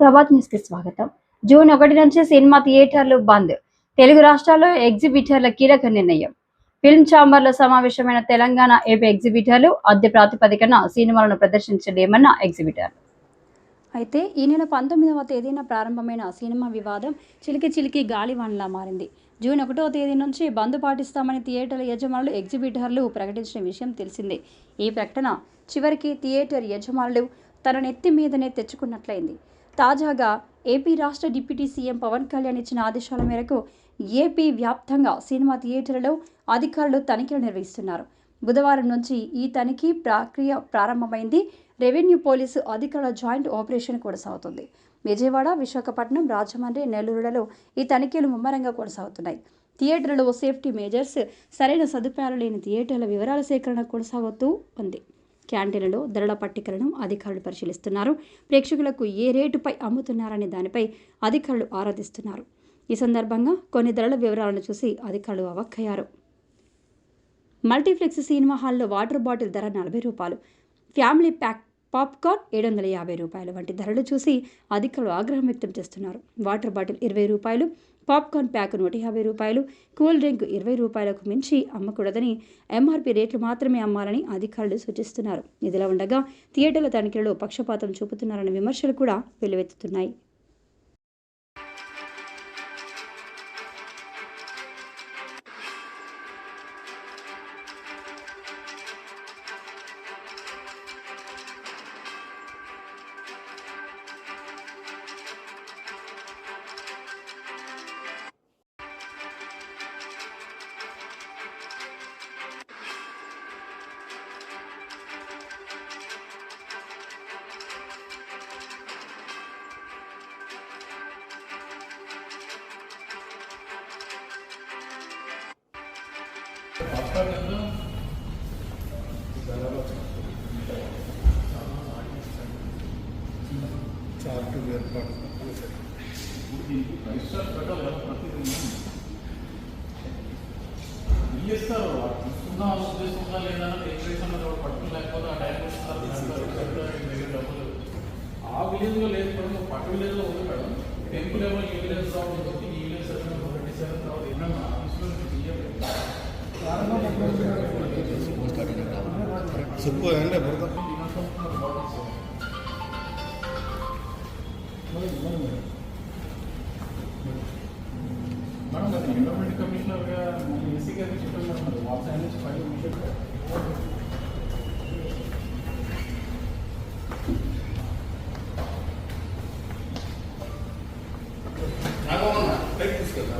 ప్రభాత్ న్యూస్కి స్వాగతం. జూన్ ఒకటి నుంచి సినిమా థియేటర్లు బంద్. తెలుగు రాష్ట్రాల్లో ఎగ్జిబిటర్ల కీలక నిర్ణయం. ఫిల్మ్ ఛాంబర్ల సమావేశమైన తెలంగాణ ఏపీ ఎగ్జిబిటర్లు అద్దె ప్రాతిపదికన సినిమాలను ప్రదర్శించలేమన్న ఎగ్జిబిటర్. అయితే ఈ నెల పంతొమ్మిదవ తేదీన ప్రారంభమైన సినిమా వివాదం చిలికి చిలికి గాలివాన్లా మారింది. జూన్ ఒకటో తేదీ నుంచి బంద్ పాటిస్తామని థియేటర్ల యజమానులు ఎగ్జిబిటర్లు ప్రకటించిన విషయం తెలిసిందే. ఈ ప్రకటన చివరికి థియేటర్ యజమానులు తన నెత్తి మీదనే తెచ్చుకున్నట్లయింది. తాజాగా ఏపీ రాష్ట్ర డిప్యూటీ సీఎం పవన్ కళ్యాణ్ ఇచ్చిన ఆదేశాల మేరకు ఏపీ వ్యాప్తంగా సినిమా థియేటర్లలో అధికారులు తనిఖీలు నిర్వహిస్తున్నారు. బుధవారం నుంచి ఈ తనిఖీ ప్రక్రియ ప్రారంభమైంది. రెవెన్యూ పోలీసు అధికారుల జాయింట్ ఆపరేషన్ కొనసాగుతుంది. విజయవాడ విశాఖపట్నం రాజమండ్రి నెల్లూరులలో ఈ తనిఖీలు ముమ్మరంగా కొనసాగుతున్నాయి. థియేటర్లో సేఫ్టీ మేజర్స్ సరైన సదుపాయాలు లేని థియేటర్ల వివరాల సేకరణ కొనసాగుతూ ఉంది. క్యాంటీన్లలో ధరల పట్టికలను అధికారులు పరిశీలిస్తున్నారు. ప్రేక్షకులకు ఏ రేటుపై అమ్ముతున్నారనే దానిపై అధికారులు ఆరాధిస్తున్నారు. ఈ సందర్భంగా కొన్ని ధరల వివరాలను చూసి అధికారులు అవక్కయ్యారు. మల్టీప్లెక్స్ సినిమా హాల్లో వాటర్ బాటిల్ ధర నలభై రూపాయలు. ఫ్యామిలీ ప్యాక్ పాప్కార్న్ ఏడు వందల యాభై రూపాయలు వంటి ధరలు చూసి అధికారులు ఆగ్రహం వ్యక్తం చేస్తున్నారు. వాటర్ బాటిల్ ఇరవై రూపాయలు పాప్కార్న్ ప్యాక్ నూట యాభై రూపాయలు కూల్ డ్రింక్ ఇరవై రూపాయలకు మించి అమ్మకూడదని ఎంఆర్పీ రేట్లు మాత్రమే అమ్మాలని అధికారులు సూచిస్తున్నారు. ఇదిలా ఉండగా థియేటర్ల తనిఖీలలో పక్షపాతం చూపుతున్నారన్న విమర్శలు కూడా వెల్లువెత్తుతున్నాయి. చార్ట్ ఏర్పాటు ఇస్తారు తీసుకున్న ఉద్దేశం లేదా డెకరేషన్ పట్టుకుని లేకపోతే ఆ టైం డబ్బులు ఆ విలేజ్ లేదు మేడం పట్టు ఉంది మేడం టెంపుల్ ఏమో ఈ విలేజ్లో ఈ విలేజ్ సెవెన్ ట్వంటీ ఇన్సూరెన్స్ తర్వాత చెప్పు బురద మేడం అది ఎన్విరాన్మెంట్ కమిషనర్గా ఏసీ అది వాళ్ళ సైడ్ నుంచి ఫైవ్ మిషన్ తీసుకెళ్తా